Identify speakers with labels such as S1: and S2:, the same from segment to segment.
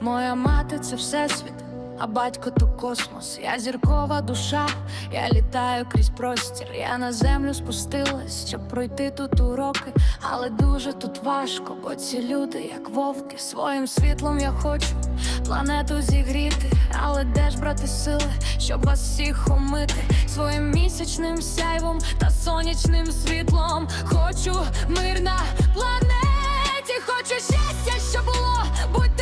S1: Моя мати це всесвіт, а батько то космос. Я зіркова душа, я літаю крізь простір. Я на землю спустилась, щоб пройти тут уроки, але дуже тут важко, бо ці люди, як вовки, своїм світлом я хочу планету зігріти, але де ж брати сили, щоб вас всіх омити своїм місячним сяйвом та сонячним світлом. Хочу мир на планеті, хочу щастя, що було. Будьте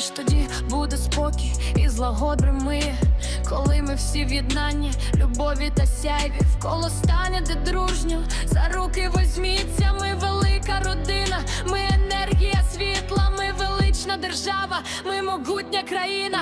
S1: Лиш тоді буде спокій і злагодри ми, коли ми всі в єднанні, любові та сяйві вколо стане, де дружньо, за руки возьміться, ми велика родина, ми енергія світла, ми велична держава, ми могутня країна.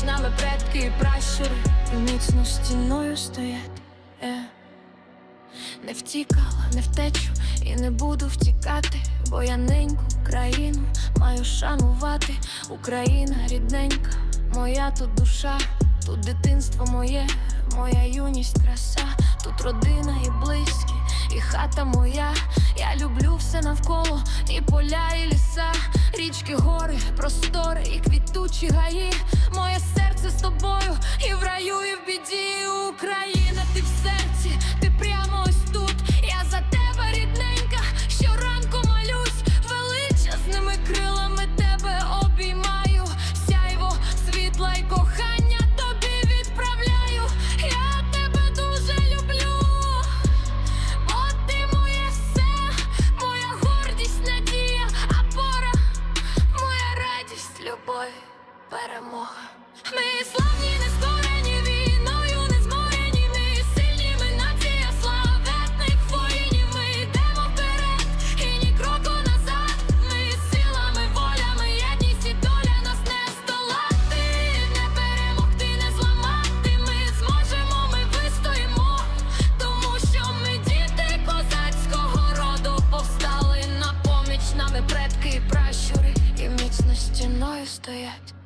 S1: Поміч нами предки і пращури, і міцно стіною стоять. Е. Не втікала, не втечу і не буду втікати, бо я неньку країну маю шанувати. Україна рідненька, моя тут душа, тут дитинство моє, моя юність, краса, тут родина і близькі, і хата моя. Я люблю все навколо, і поля, і ліса, річки, гори, простори, і квітучі гаї. Моє серце стоять.